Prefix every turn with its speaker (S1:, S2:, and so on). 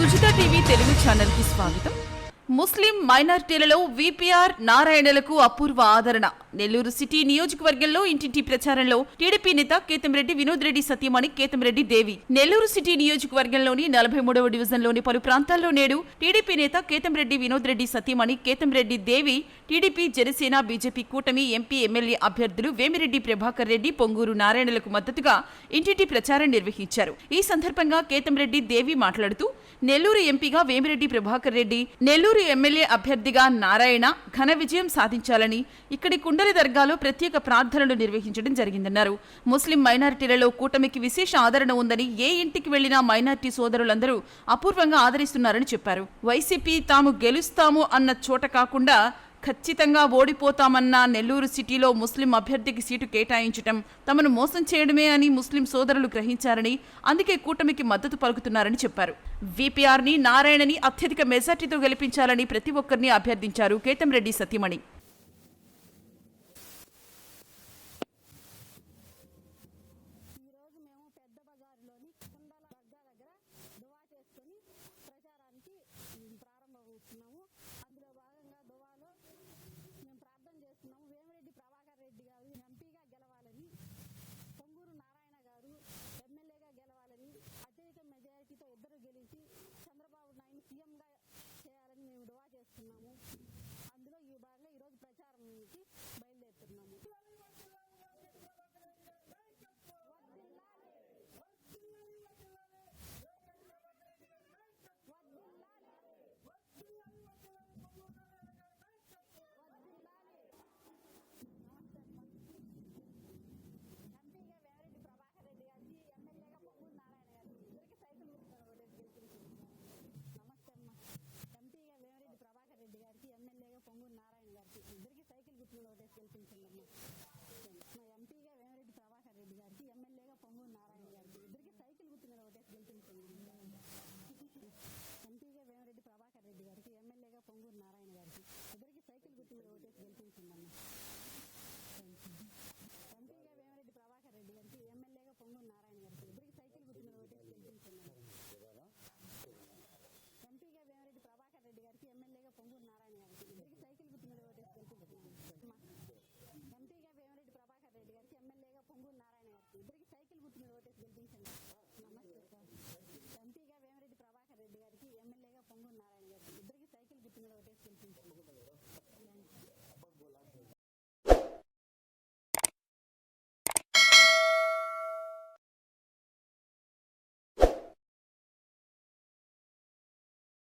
S1: Sujitha TV Telugu ఛానల్కి స్వాగతం. ముస్లిం మైనార్టీలలో VPR నారాయణలకు అపూర్వ ఆదరణ. నెల్లూరు సిటీ నియోజకవర్గంలో ఇంటింటి ప్రచారంలో టీడీపీ నేత కేతంరెడ్డి వినోద్ రెడ్డి సత్యమణి కేతంరెడ్డి దేవి. నెల్లూరు సిటీ నియోజకవర్గంలోని నలభై మూడవ డివిజన్లోని పలు ప్రాంతాల్లో నేడు టీడీపీ నేత కేతంరెడ్డి వినోద్ రెడ్డి సత్యమణి కేతంరెడ్డి దేవి టీడీపీ జనసేన బీజేపీ కూటమి ఎంపీ ఎమ్మెల్యే అభ్యర్థులు వేమిరెడ్డి ప్రభాకర్ రెడ్డి పొంగూరు నారాయణలకు మద్దతుగా ఇంటింటి ప్రచారం నిర్వహించారు. ఈ సందర్భంగా కేతంరెడ్డి దేవి మాట్లాడుతూ నెల్లూరు ఎంపీగా వేమిరెడ్డి ప్రభాకర్ రెడ్డి నెల్లూరు ఎమ్మెల్యే అభ్యర్థిగా నారాయణ ఘన విజయం సాధించాలని ఇక్కడి కుండలి దర్గాలో ప్రత్యేక ప్రార్థనలు నిర్వహించడం జరిగిందన్నారు. ముస్లిం మైనారిటీలలో కూటమికి విశేష ఆదరణ ఉందని ఏ ఇంటికి వెళ్ళినా మైనారిటీ సోదరులందరూ అపూర్వంగా ఆదరిస్తున్నారని చెప్పారు. వైసీపీ తాము గెలుస్తాము అన్న చోట కాకుండా ఖచ్చితంగా ఓడిపోతామన్న నెల్లూరు సిటీలో ముస్లిం అభ్యర్థికి సీటు కేటాయించటం తమను మోసం చేయడమే అని ముస్లిం సోదరులు గ్రహించారని అందుకే కూటమికి మద్దతు పలుకుతున్నారని చెప్పారు. విపిఆర్ని నారాయణని అత్యధిక మెజార్టీతో గెలిపించాలని ప్రతి ఒక్కరిని అభ్యర్థించారు కేతంరెడ్డి
S2: సతీమణి. ప్రారంభమవుతున్నాము. ఇద్దరికి సైకిల్ గుర్తులు ఒకటే గెలిపించండి అమ్మా. ఇద్దరికి సైకిల్ గుర్తు మీద ఓటేసి గెలిపించండి.